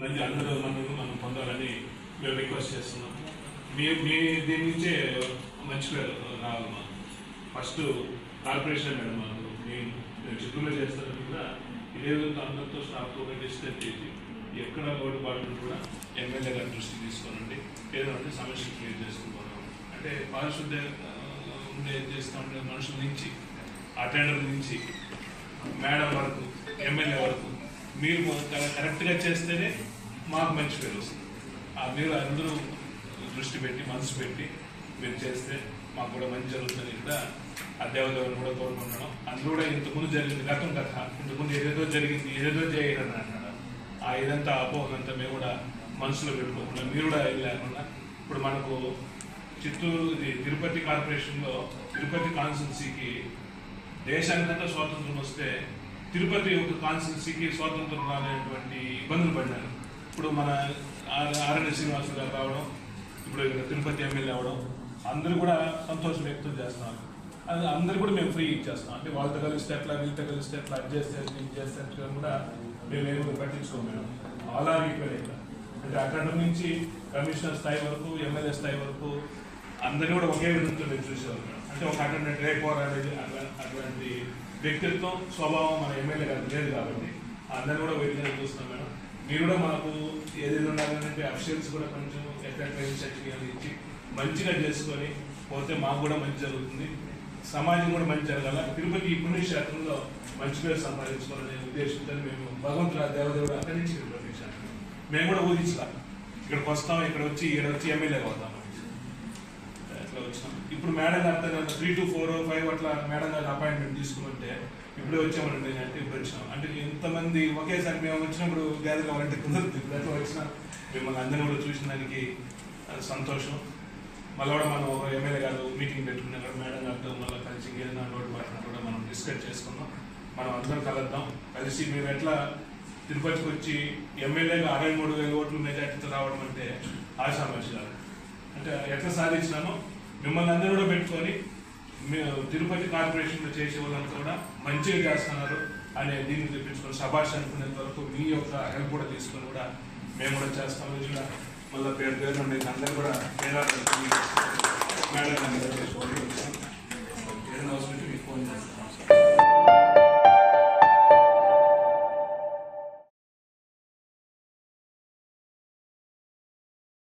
మంచి అందరూ మనం మనం పొందాలని మేము రిక్వెస్ట్ చేస్తున్నాం. మీ మీ దీని నుంచే మంచి పేరు రావాలి మాకు ఫస్ట్ కార్పొరేషన్ మేడం మాకు మేము మేము చిత్తూరులో చేస్తున్నట్టు కూడా ఇదే విధంగా అందరితో స్టాఫ్తో డిస్కస్ చేసి ఎక్కడ లోటుపాట్లు కూడా ఎమ్మెల్యే గారి దృష్టికి తీసుకోనండి. ఏదంటే సమస్యలు క్లియర్ చేసుకుంటున్నాం అంటే పారిశుద్ధ ఉండే చేస్తూ ఉండే మనుషుల నుంచి అటెండర్ నుంచి మేడం వరకు ఎమ్మెల్యే వరకు మీరు కరెక్ట్గా చేస్తేనే మాకు మంచి పేరు వస్తుంది. ఆ మీరు అందరూ దృష్టి పెట్టి మనసు పెట్టి మీరు చేస్తే మాకు కూడా మంచి జరుగుతుంది కూడా ఆ దేవదేవుని కూడా కోరుకుంటున్నాం అందులో కూడా ఇంతకుముందు జరిగింది గతం కథ. ఇంతకుముందు ఏదేదో జరిగింది ఏదేదో చేయరని అన్నాడు. ఆ ఇదంతా అపోహంతా మేము కూడా మనసులో పెట్టుకోకుండా మీరు కూడా ఏం లేకుండా ఇప్పుడు మనకు చిత్తూరు ఇది తిరుపతి కార్పొరేషన్లో తిరుపతి కాన్స్టిట్యున్సీకి దేశానికంతా స్వాతంత్రం వస్తే తిరుపతి ఒక కాన్స్టిట్యున్సీకి స్వాతంత్రం రాలేటువంటి ఇబ్బందులు పడ్డారు. ఇప్పుడు మన ఆర్- శ్రీనివాసు గారు రావడం ఇప్పుడు తిరుపతి ఎమ్మెల్యే అవడం అందరూ కూడా సంతోషం వ్యక్తం చేస్తున్నారు. అది అందరూ కూడా మేము ఫ్రీ ఇచ్చేస్తాం అంటే వాళ్ళతో కలిస్తే ఎట్లా వీళ్ళతో కలిస్తే ఎట్లా అది చేస్తే ఇది చేస్తే కూడా మేము ఏమి పట్టించుకోము మేడం. అలా ఆర్ ఈక్వల్ అంటే అక్కడ నుంచి కమిషనర్ స్థాయి వరకు ఎమ్మెల్యే స్థాయి వరకు అందరూ కూడా ఒకే విధంగా మేము చూసేవారు మేడం. అంటే ఒక అటెండెంట్ రేపు అనేది అట్లా- వ్యక్తిత్వం స్వభావం మన ఎమ్మెల్యే గారు లేదు కాబట్టి అందరూ కూడా విధంగా చూస్తాం మేడం. మీరు కూడా మాకు ఏదైనా ఉండాలంటే అఫిషియల్స్ కూడా కొంచెం ఎక్కడ ట్రైనింగ్ సర్టిఫికేట్ ఇచ్చి మంచిగా చేసుకొని పోతే మాకు కూడా మంచి జరుగుతుంది. సమాజం కూడా మంచి జరగాల. తిరుపతి ఈ పుణ్యక్షేత్రంలో మంచి పేరు సంపాదించుకోవాలనే ఉద్దేశంతో మేము భగవంతుడు దేవదేవుడు అక్కడి నుంచి మేము కూడా ఊహించాలి ఇక్కడికి వస్తాం ఇక్కడ వచ్చి ఇక్కడ వచ్చి ఎమ్మెల్యే అవుతాం. వచ్చినాం ఇప్పుడు మేడం గారితో త్రీ టు ఫోర్ ఫైవ్ అట్లా మేడం గారి అపాయింట్మెంట్ తీసుకుంటే ఇప్పుడే వచ్చామంటే అంటే ఇప్పుడు వచ్చినాం. అంటే ఎంతమంది ఒకేసారి మేము వచ్చినప్పుడు గ్యాదర్ కావాలంటే కుదరదు. ఇప్పుడు అట్లా వచ్చినా మిమ్మల్ని అందరినీ కూడా చూసిన దానికి సంతోషం. మళ్ళీ కూడా మనం ఎమ్మెల్యే గారు మీటింగ్ పెట్టుకున్నా కూడా మేడం గారితో మళ్ళీ కలిసి ఏదైనా రోడ్డు పట్టిన కూడా మనం డిస్కస్ చేసుకుందాం. మనం అందరం కలుద్దాం. కలిసి మేము ఎట్లా తిరుపతికి వచ్చి ఎమ్మెల్యేగా అరవై మూడు వేల ఓట్లు మెజార్టీతో రావడం అంటే ఆశామాషి అంటే ఎట్లా సాధించినామో మిమ్మల్ని అందరూ కూడా పెట్టుకొని తిరుపతి కార్పొరేషన్లో చేసే వాళ్ళంతా కూడా మంచిగా చేస్తున్నారు. అనే దీన్ని తెప్పించుకొని సభాష్ అనుకునేంత వరకు మీ యొక్క హెల్ప్ కూడా తీసుకొని కూడా మేము కూడా చేస్తాము ఇలా మళ్ళీ పేరు పేరు మీకు అందరూ కూడా పేరా మేడం ఏదైనా అవసరం మీకు ఫోన్ చేస్తాం.